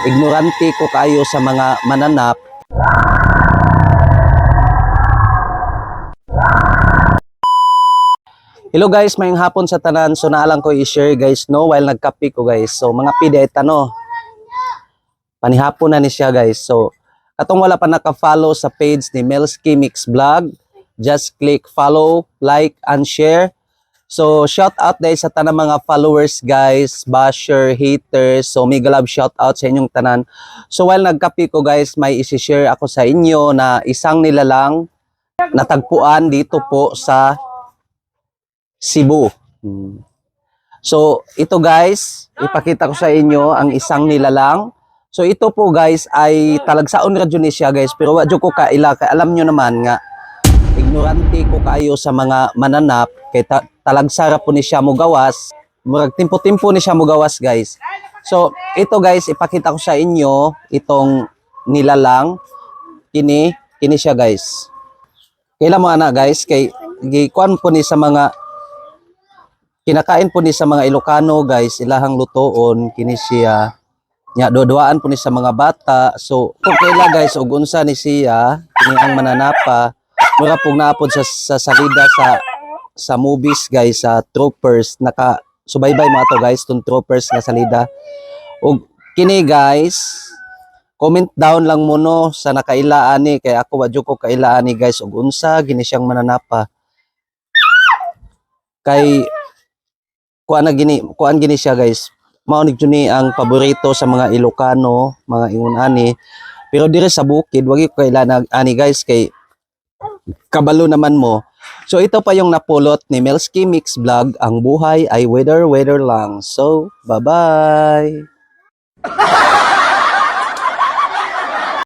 ignorante ko kayo sa mga mananap. Hello guys, mayong hapon sa tanan. So naalang ko i-share guys no while nagkape ko guys. So mga pidet ano. Panihapon na ni siya guys. So katong wala pa naka-follow sa page ni Melski Mix Vlog, just click follow, like and share. So shout out dahil sa tanang mga followers guys, basher, haters. So mega love shout out sa inyong tanan. So while nagkape ko guys, may isi-share ako sa inyo na isang nilalang natagpuan dito po sa Cebu. Hmm. So, ito guys, ipakita ko sa inyo ang isang nilalang. So, ito po guys ay talagsaon radyo ni siya guys, pero wadyo ko kaila. Kaya alam nyo naman nga, ignorante ko kayo sa mga mananap, kay ta- talagsara po ni siya mugawas. Murag timpo-timpo ni siya mugawas guys. So, ito guys, ipakita ko sa inyo itong nilalang. Kini, kini siya guys. Kailan mo ana guys, kay gikuan po ni sa mga kinakain po ni sa mga Ilocano guys ilahang lutoon kini siya nya dodoaan po ni sa mga bata so kung kaila guys ug unsa ni siya kini ang mananapa mura pong naapod sa, sa salida sa sa movies guys sa troopers. Naka subaybay mo ato guys tong troopers nga salida. Ug kini guys comment down lang mo no sa nakailaan ni. Kay ako wadyo ko kailaan ni guys. Ug unsa gini siyang mananapa. Kay kuan na gini kuan gini siya guys. Mao ni ni ang paborito sa mga Ilocano mga ingon ani. Pero dire sa bukid wagi ko kailangan ani guys kay kabalo naman mo. So ito pa yung napulot ni Melski Mix Vlog ang buhay ay weather weather lang. So bye bye